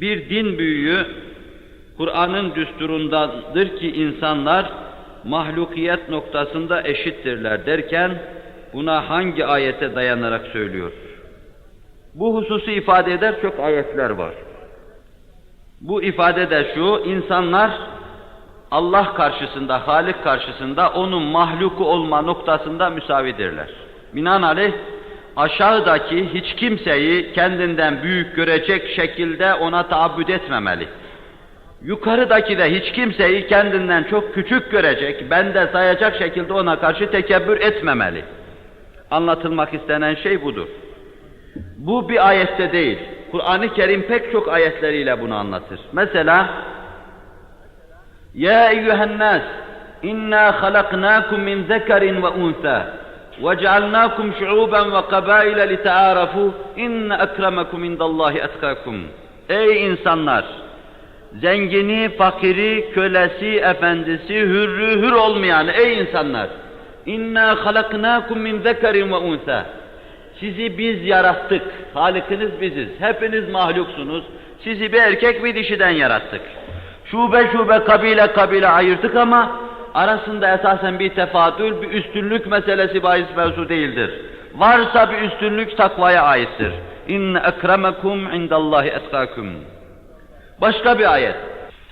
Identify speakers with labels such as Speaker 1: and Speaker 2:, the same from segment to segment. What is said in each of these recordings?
Speaker 1: Bir din büyüğü Kur'an'ın düsturundadır ki insanlar mahlukiyet noktasında eşittirler derken buna hangi ayete dayanarak söylüyor? Bu hususu ifade eder çok ayetler var. Bu ifade de şu, insanlar Allah karşısında, Halik karşısında onun mahluku olma noktasında müsavidirler. Binaenaleyh aşağıdaki hiç kimseyi kendinden büyük görecek şekilde ona taabbüt etmemeli. Yukarıdaki de hiç kimseyi kendinden çok küçük görecek, bende sayacak şekilde ona karşı tekebbür etmemeli. Anlatılmak istenen şey budur. Bu bir ayette değil. Kur'an-ı Kerim pek çok ayetleriyle bunu anlatır. Mesela Ya eyyühen nas inna halaknakum min zekarin ve unsa وَجَعَلْنَاكُمْ شُعُوبًا وَقَبَائِلَ لِتَعَارَفُوا اِنَّ اَكْرَمَكُمْ اِنْدَ اللّٰهِ اَتْقَاكُمْ Ey insanlar! Zengini, fakiri, kölesi, efendisi, hürrü, hür olmayan ey insanlar! İnna halaknakum min zekarin ve unsa. Sizi biz yarattık. Halikiniz biziz. Hepiniz mahluksunuz. Sizi bir erkek bir dişiden yarattık. Şube şube kabile kabile ayırdık ama arasında esasen bir tefadül, bir üstünlük meselesi bahis mevzu değildir. Varsa bir üstünlük takvaya aittir. İnne ekremekum indallahi etkakum. Başka bir ayet.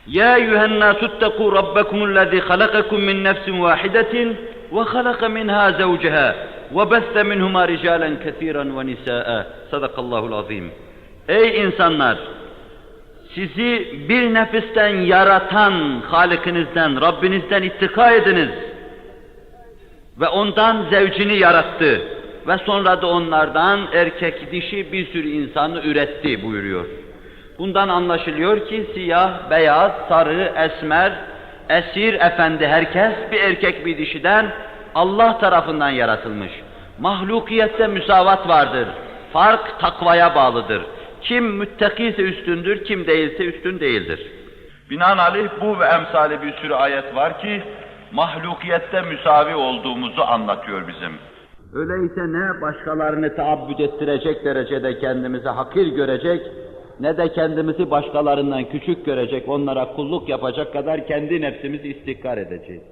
Speaker 1: Ya eyyühen nâsuttekû rabbekumüllezî halakakum min nefsin vâhidetin ve halaka minhâ zevceha ve besse minhumâ ricâlen kethîran ve nisâ'a. Sadakallahul azîm. Ey insanlar! Sizi bir nefisten yaratan Halikinizden, Rabbinizden ittika ediniz. Ve ondan zevcini yarattı. Ve sonra da onlardan erkek dişi bir sürü insanı üretti buyuruyor. Bundan anlaşılıyor ki siyah, beyaz, sarı, esmer, esir, efendi herkes bir erkek bir dişiden Allah tarafından yaratılmış. Mahlukiyette müsavat vardır. Fark takvaya bağlıdır. Kim müttakiyse üstündür, kim değilse üstün değildir.
Speaker 2: Binaenaleyh bu ve emsali bir sürü ayet var ki mahlukiyette müsavi olduğumuzu anlatıyor bizim.
Speaker 1: Öyleyse ne başkalarını taabbüt ettirecek derecede kendimizi hakir görecek, ne de kendimizi başkalarından küçük görecek, onlara kulluk yapacak kadar kendi nefsimizi istikrar edeceğiz.